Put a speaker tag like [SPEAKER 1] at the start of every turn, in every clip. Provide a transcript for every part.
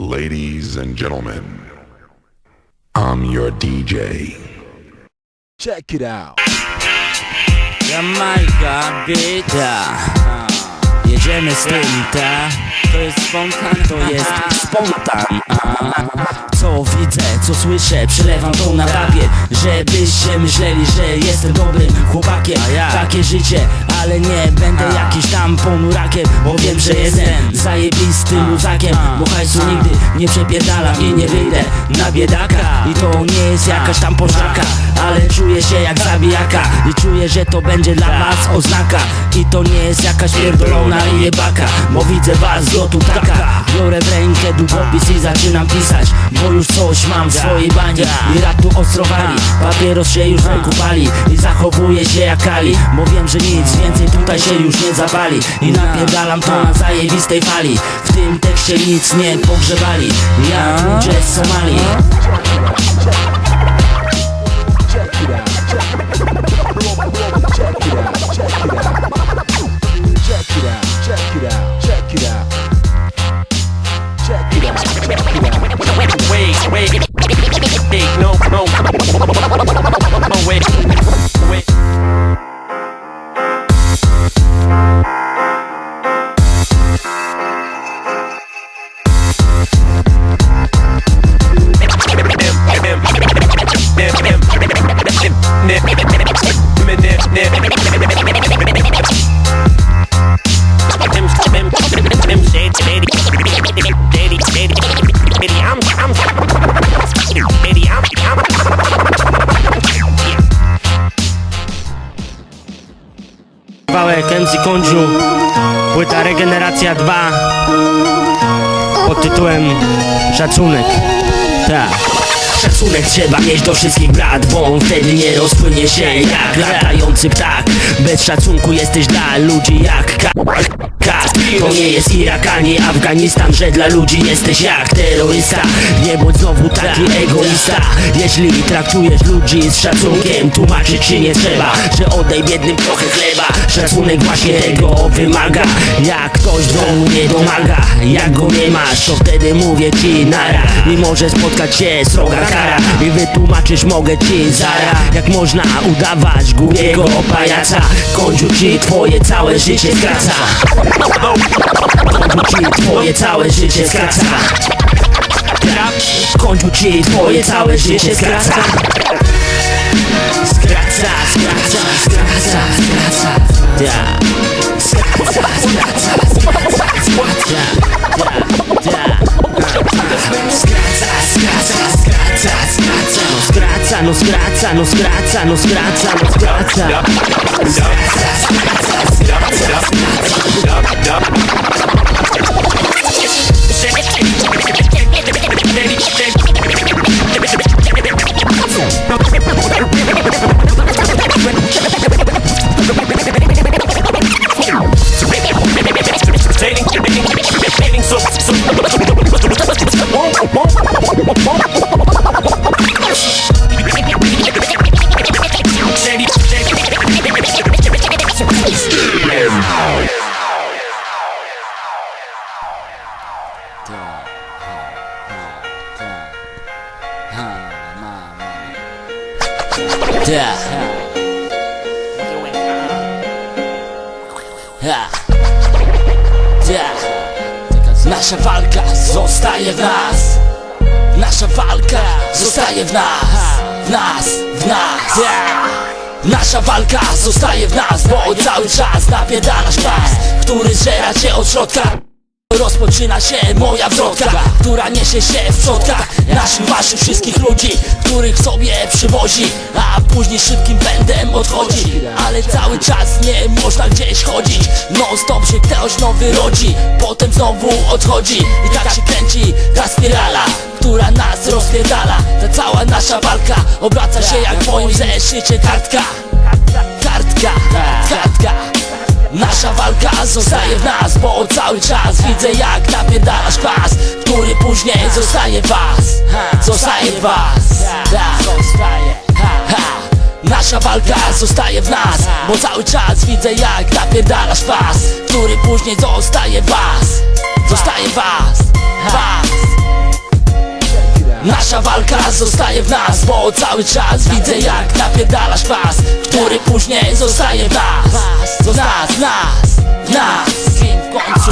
[SPEAKER 1] Ladies and gentlemen, I'm your DJ.
[SPEAKER 2] Check it out.
[SPEAKER 3] Jamajka, bita Jedziemy z tym, ta To jest spontan, to jest spontan. Co widzę, co słyszę, przelewam to na papier Żebyście myśleli, że jestem dobrym chłopakiem Takie życie, ale nie będę jakiś tam ponurakiem Bo wiem, że jestem zajebistym luzakiem Bo hajsu nigdy nie przepierdalam i nie wyjdę na biedaka. I to nie jest jakaś tam pożarka Ale czuję się jak zabijaka I czuję, że to będzie dla was oznaka. I to nie jest jakaś pierdolona jebaka Bo widzę was z lotu taka. Biorę w rękę długopis i zaczynam pisać Bo już coś mam w swojej bani. I rap tu ostro wali Papieros się już w ręku pali I zachowuję się jak kali Bo wiem, że nic więcej tutaj się już nie zapali I napierdalam to na zajebistej fali W tym tekście nic nie pogrzebali Jak ludzie z Somalii
[SPEAKER 2] Check it out. Check it out. Check it out. Check it out. Check it out. Check it
[SPEAKER 3] Kondziu Płyta Regeneracja 2 Pod tytułem Szacunek. Tak. Szacunek trzeba mieć do wszystkich brat Bo wtedy nie rozpłynie się jak latający ptak. Bez szacunku jesteś dla ludzi jak. To nie jest Irak ani Afganistan Że dla ludzi jesteś jak terrorysta. Nie bądź znowu taki egoista. Jeśli traktujesz ludzi z szacunkiem Tłumaczyć ci nie trzeba Że oddaj biednym trochę chleba. Szacunek właśnie tego wymaga. Jak ktoś domu nie domaga Jak go nie masz to wtedy mówię ci nara. I może spotkać się sroga kara I wytłumaczysz mogę ci zara. Jak można udawać głupiego pajaca? Końcu ci twoje całe życie skraca. Końcu ci twoje całe życie skraca. Końcu ci twoje całe życie skraca. Skraca, skraca, skraca, skraca. Ja. Skraca, skraca, skraca, skraca. Ja, ja skraca, sgrazzano, sgrazzano, sgrazzano, sgrazzano, sgrazzano. Nasza walka zostaje w nas. Nasza walka zostaje w nas. W nas, w nas. Nasza walka zostaje w nas Bo cały czas napierdalasz pas Który zżera cię od środka Rozpoczyna się moja wrotka Która niesie się w przodkach Naszych, waszych, wszystkich ludzi Których sobie przywozi A później szybkim pędem odchodzi. Ale cały czas nie można gdzieś chodzić. Non stop się ktoś nowy rodzi Potem znowu odchodzi. I tak się kręci ta spirala Która nas rozpierdala. Ta cała nasza walka Obraca się jak w moim zeszycie kartka. Kartka, kartka Nasza walka zostaje w nas, bo cały czas widzę jak napierdalasz pas Który później zostaje was, zostaje was. Nasza walka zostaje w nas, bo cały czas widzę jak napierdalasz pas Który później zostaje was, zostaje was, was Nasza walka zostaje w nas Bo cały czas widzę jak napierdalasz kwas Który później zostaje w nas. W nas, w nas, w nas. Kim w końcu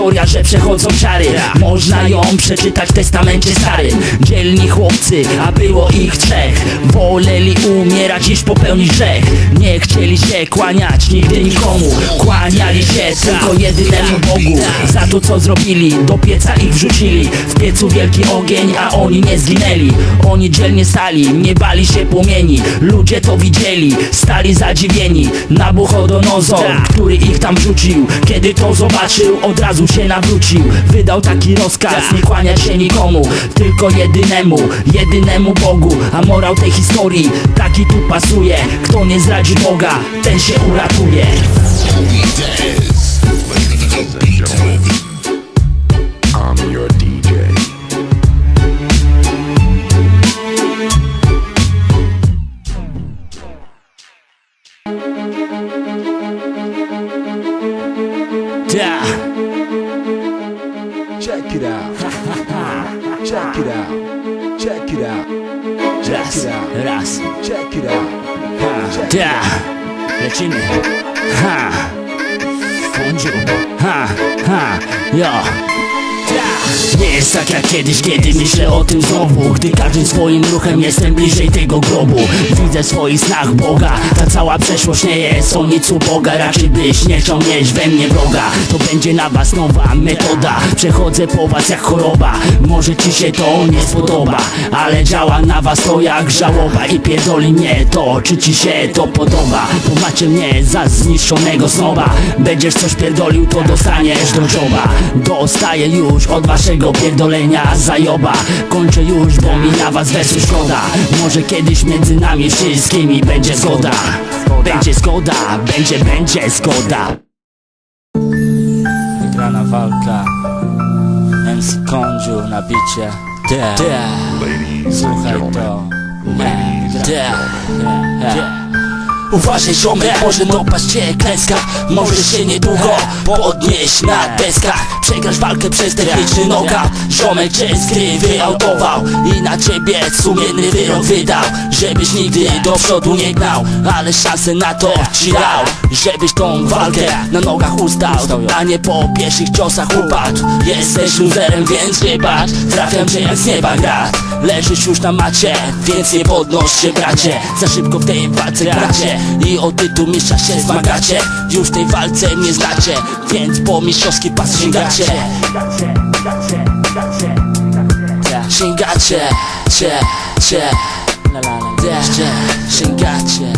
[SPEAKER 3] historia, że przechodzą czary. Można ją przeczytać w testamencie starym. Dzielni chłopcy, a było ich trzech. Woleli umierać niż popełnić grzech. Nie chcieli się kłaniać nigdy nikomu. Kłaniali się tylko jedynemu Bogu. Za to co zrobili, do pieca ich wrzucili. W piecu wielki ogień, a oni nie zginęli. Oni dzielnie stali, nie bali się płomieni. Ludzie to widzieli, stali zadziwieni. Nabuchodonozor, który ich tam rzucił Kiedy to zobaczył, od razu się nawrócił Wydał taki rozkaz, nie kłaniać się nikomu Tylko jedynemu, jedynemu Bogu. A morał tej historii taki tu pasuje. Kto nie zdradzi Boga, ten się uratuje Ha, ha, jo nie jest tak jak kiedyś, kiedy myślę o tym znowu. Gdy każdym swoim ruchem jestem bliżej tego grobu. Widzę w swoich snach Boga. Ta cała przeszłość nie jest o nic uboga Raczej byś nie chciał mieć we mnie wroga. To będzie na was nowa metoda. Przechodzę po was jak choroba. Może ci się to nie spodoba Ale działa na was to jak żałoba. I pierdoli mnie to, czy ci się to podoba. Bo macie mnie za zniszczonego snoba. Będziesz coś pierdolił, to dostaniesz do joba Dostaję już od waszego pierdolenia zajoba. Kończę już, bo mi na was wersu szkoda. Może kiedyś między nami wszystkimi będzie zgoda. Będzie zgoda, będzie, będzie zgoda. Wygrana walka. MC Kondziu na bicie.
[SPEAKER 1] Ladies and
[SPEAKER 3] słuchaj to.
[SPEAKER 1] Ladies and gentlemen.
[SPEAKER 3] Uważaj ziomek, może dopaść cię klęska. Możesz się niedługo podnieść na deskach. Przegrasz walkę przez techniczny noga. Ziomek cię z gry wyautował I na ciebie sumienny wyrok wydał. Żebyś nigdy do przodu nie gnał Ale szansę na to ci dał. Żebyś tą walkę na nogach ustał A nie po pierwszych ciosach upadł. Jesteś loserem, więc wybacz. Trafiam cię jak z nieba grat Leżysz już na macie, więc nie podnoś się bracie. Za szybko w tej walce bracie I o tytuł mistrza się zmagacie Już tej walce nie znacie Więc po mistrzowski pas sięgacie. Sięgacie, cie, cie. Cie, sięgacie.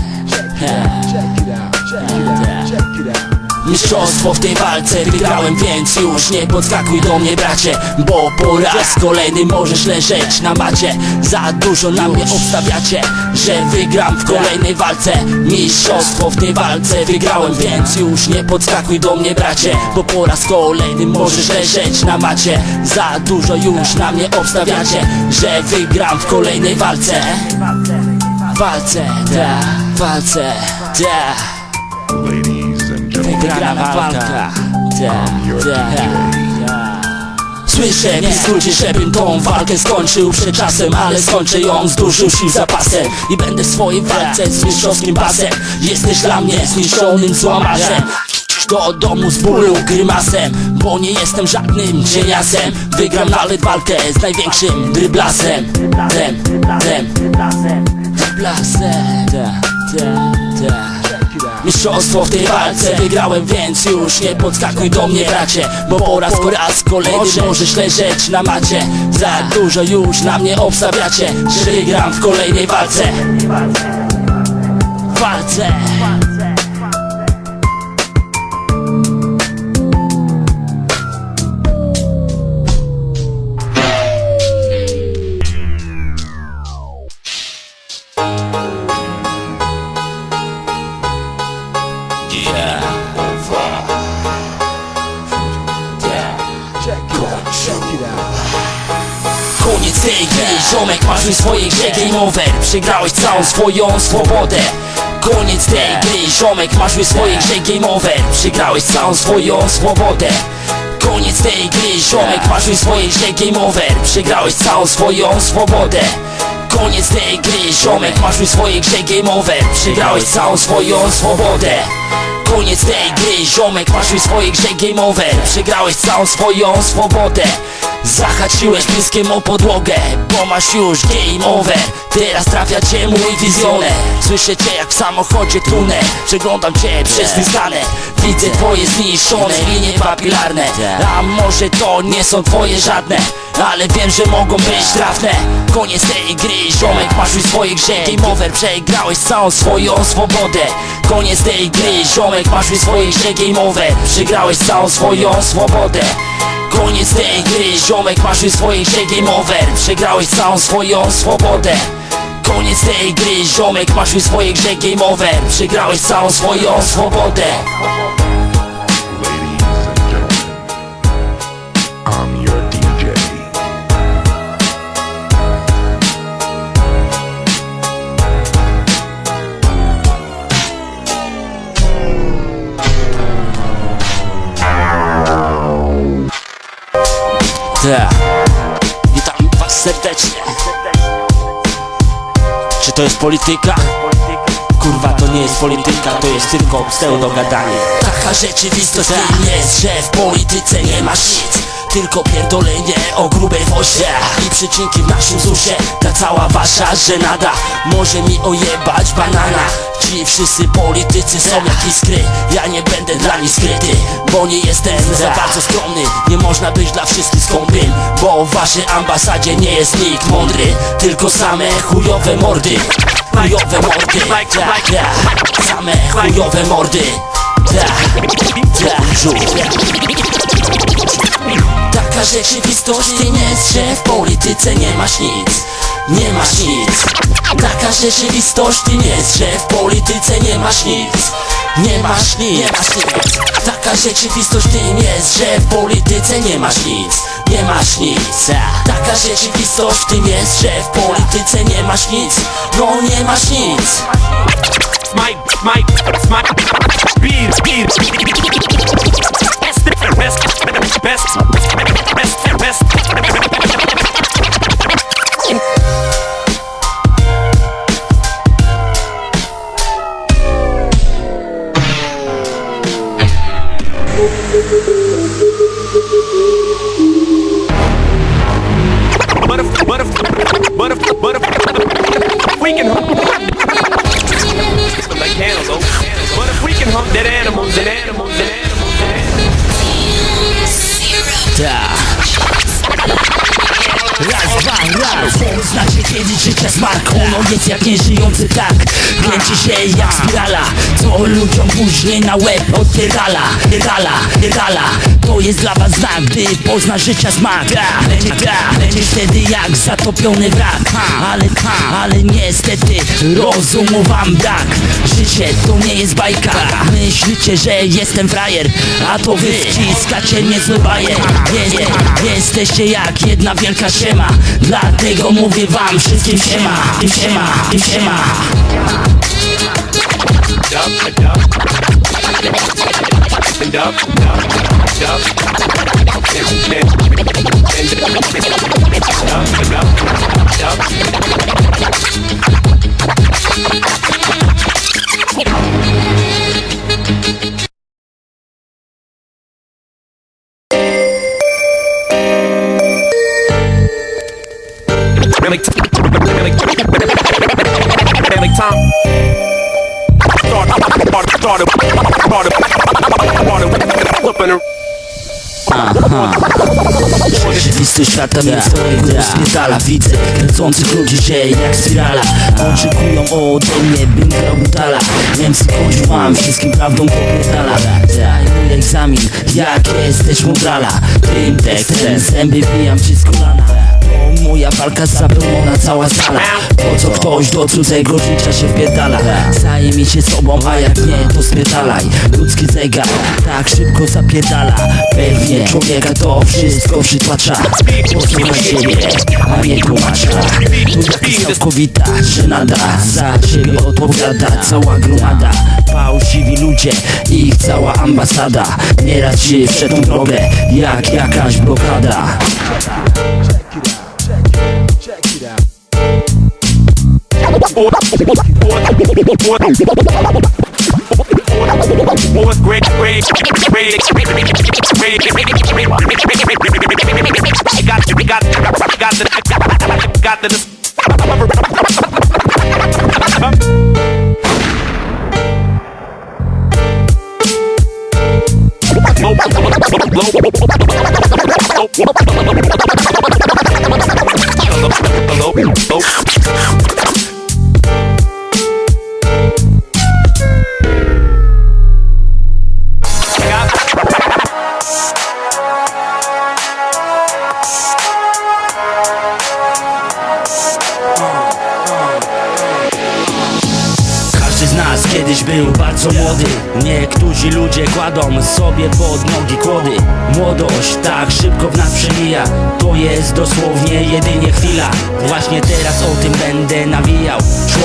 [SPEAKER 2] Check
[SPEAKER 3] Mistrzostwo w tej walce wygrałem, więc już nie podskakuj do mnie bracie Bo po raz kolejny możesz leżeć na macie. Za dużo na mnie obstawiacie, że wygram w kolejnej walce. Mistrzostwo w tej walce wygrałem, więc już nie podskakuj do mnie bracie Bo po raz kolejny możesz leżeć na macie. Za dużo już na mnie obstawiacie, że wygram w kolejnej walce. Walce, ta, walce, ta Wygrana walka.
[SPEAKER 1] your DJ.
[SPEAKER 3] Słyszę w ludzie, żebym tą walkę skończył. Przed czasem Ale skończę ją. Z dużym sił zapasem I będę w swojej walce z mistrzowskim pasem. Jesteś dla mnie zniszczonym złamarzem do domu z bólu grymasem Bo nie jestem żadnym cieniasem. Wygram nawet walkę z największym dryblasem. Tem, tem, dryblasem. Ta, ta, ta. Mistrzostwo w tej walce. Wygrałem, więc już nie podskakuj do mnie bracie Bo po raz po raz kolejny możesz leżeć na macie. Za dużo już na mnie obstawiacie Że wygram w kolejnej walce. Walce Ziomek masz już swoje grze game over Przegrałeś całą swoją swobodę. Koniec tej gry. Ziomek masz już swoje grze game over Przegrałeś całą swoją swobodę. Koniec tej gry. Ziomek masz już swoje grze game over Przegrałeś całą swoją swobodę. Koniec tej gry. Ziomek masz już swoje grze game over Przegrałeś całą swoją swobodę. Koniec tej gry. Ziomek masz już swoje grze game over Przegrałeś całą swoją swobodę Zahaczyłeś pieskiem o podłogę Bo masz już game over. Teraz trafia cię mój wizjoner. Słyszę cię jak w samochodzie tunę. Przeglądam cię przez skaner Widzę twoje zniszczone linie papilarne. A może to nie są twoje żadne ale wiem, że mogą być trafne. Koniec tej gry, ziomek, masz już swoje grze. Game over, przegrałeś całą swoją swobodę. Koniec tej gry, ziomek, masz już swoje grze. Game over, przegrałeś całą swoją swobodę Koniec tej gry, ziomek, masz już swoje Game over, przegrałeś całą swoją swobodę. Koniec tej gry, ziomek, masz już swoje Game over, przegrałeś całą swoją swobodę jest polityka? Kurwa, to nie jest polityka, to jest tylko pseudo gadanie. Taka rzeczywistość tym jest, że w polityce nie ma nic. Tylko pierdolenie o grubej wozie. I przycinki w naszym zusie. Ta cała wasza żenada. Może mi ojebać banana. Ci wszyscy politycy są jak iskry. Ja nie będę dla nich skryty Bo nie jestem za bardzo skromny. Nie można być dla wszystkich skąpym Bo w waszej ambasadzie nie jest nikt mądry. Tylko same chujowe mordy. Chujowe mordy. Tak, tak. Same chujowe mordy. Tak, tak. Taka rzeczywistość tym jest, że w polityce nie masz nic Nie masz nic. Taka rzeczywistość tym jest, że w polityce nie masz nic Nie masz nic, nie masz nic. Taka rzeczywistość tym jest, że w polityce nie masz nic Nie masz nic. Taka rzeczywistość tym jest, że w polityce nie masz nic No nie masz nic
[SPEAKER 4] My, my, my, beat, beat. Best, best, best,
[SPEAKER 3] Jest jak nieżyjący tak. Kręci się jak spirala Co ludziom później na łeb odpierdala. Pierdala, pierdala. To jest dla was znak Gdy pozna życia smak Gra, będzie gra Będziesz wtedy jak zatopiony wrak. Ale, ale niestety Rozumu wam brak. Życie to nie jest bajka. Myślicie, że jestem frajer A to wy wciskacie niezły bajer. Jest, Jesteście jak jedna wielka siema. Dlatego mówię wam wszystkim siema Im siema, siema Rzeczywistość świata mnie swojego spierdala Widzę kręcących ludzi się jak spirala. Oczekują ode mnie bym grał brutala Wiem skąd wam wszystkim prawdą popierdala. Zajmuję egzamin jak jesteś mudrala Tym tekstem zęby bijam ci z kolana moja walka zapełniona cała sala Po co ktoś do cudzego życia się wpierdala? Zajmij się sobą, a jak nie to spierdalaj. Ludzki zegar tak szybko zapierdala. Pewnie człowieka to wszystko przytłacza. Posłuchaj siebie, a nie tłumacza? To jakaś całkowita żenada Za ciebie odpowiada cała gromada. Fałszywi ludzie, ich cała ambasada. Nieraz się tą drogę jak jakaś blokada
[SPEAKER 4] Fourth grade, grade, grade, got, got, got the, got the,
[SPEAKER 3] Każdy młody Niektórzy ludzie kładą sobie pod nogi kłody. Młodość tak szybko w nas przemija. To jest dosłownie jedynie chwila. Właśnie teraz o tym będę nawijał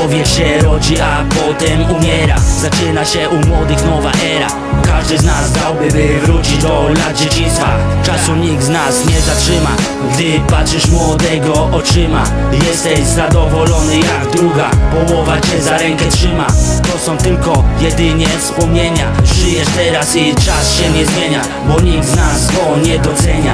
[SPEAKER 3] Człowiek się rodzi, a potem umiera. Zaczyna się u młodych nowa era. Każdy z nas dałby by wrócić do lat dzieciństwa Czasu nikt z nas nie zatrzyma. Gdy patrzysz młodego oczyma Jesteś zadowolony jak druga. Połowa cię za rękę trzyma. To są tylko jedynie wspomnienia. Żyjesz teraz i czas się nie zmienia Bo nikt z nas go nie docenia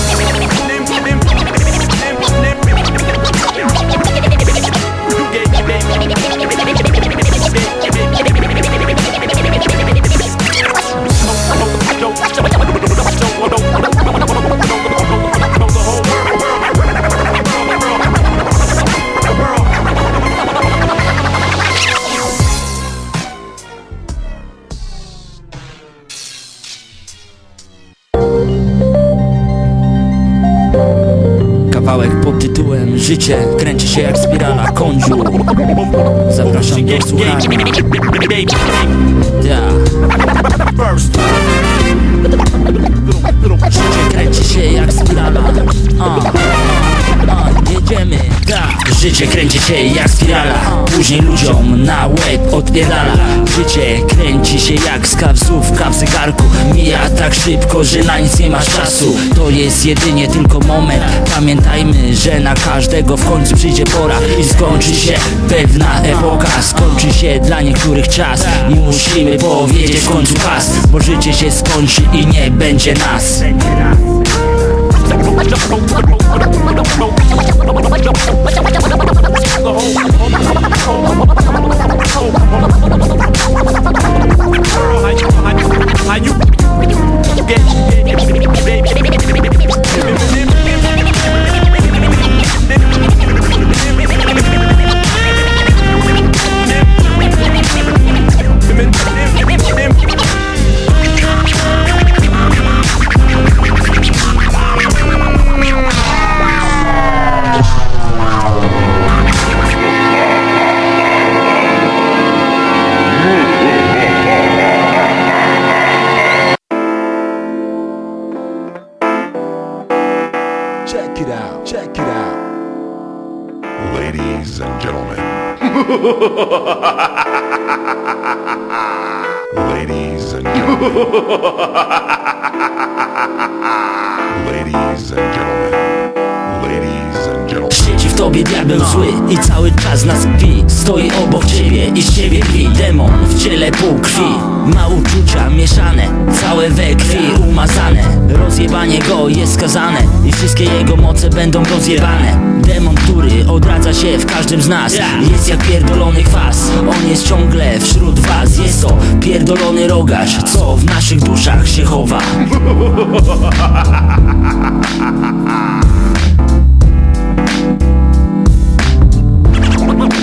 [SPEAKER 3] get, get, get. Życie kręci się jak spirala. Później ludziom na łeb odpierdala. Życie kręci się jak skawzówka w zegarku. Mija tak szybko, że na nic nie masz czasu. To jest jedynie tylko moment. Pamiętajmy, że na każdego w końcu przyjdzie pora. I skończy się pewna epoka. Skończy się dla niektórych czas. I musimy powiedzieć w końcu pas. Bo życie się skończy i nie będzie nas
[SPEAKER 4] Oh,
[SPEAKER 2] Check it out. Check it out.
[SPEAKER 1] Ladies and gentlemen. Ladies and gentlemen. Ladies and gentlemen.
[SPEAKER 3] Tobie diabeł zły i cały czas nas kpi Stoi obok ciebie i z ciebie krwi Demon w ciele pół krwi Ma uczucia mieszane, całe we krwi umazane. Rozjebanie go jest skazane i wszystkie jego moce będą rozjebane. Demon, który odradza się w każdym z nas Jest jak pierdolony kwas, on jest ciągle wśród was. Jest to pierdolony rogarz, co w naszych duszach się chowa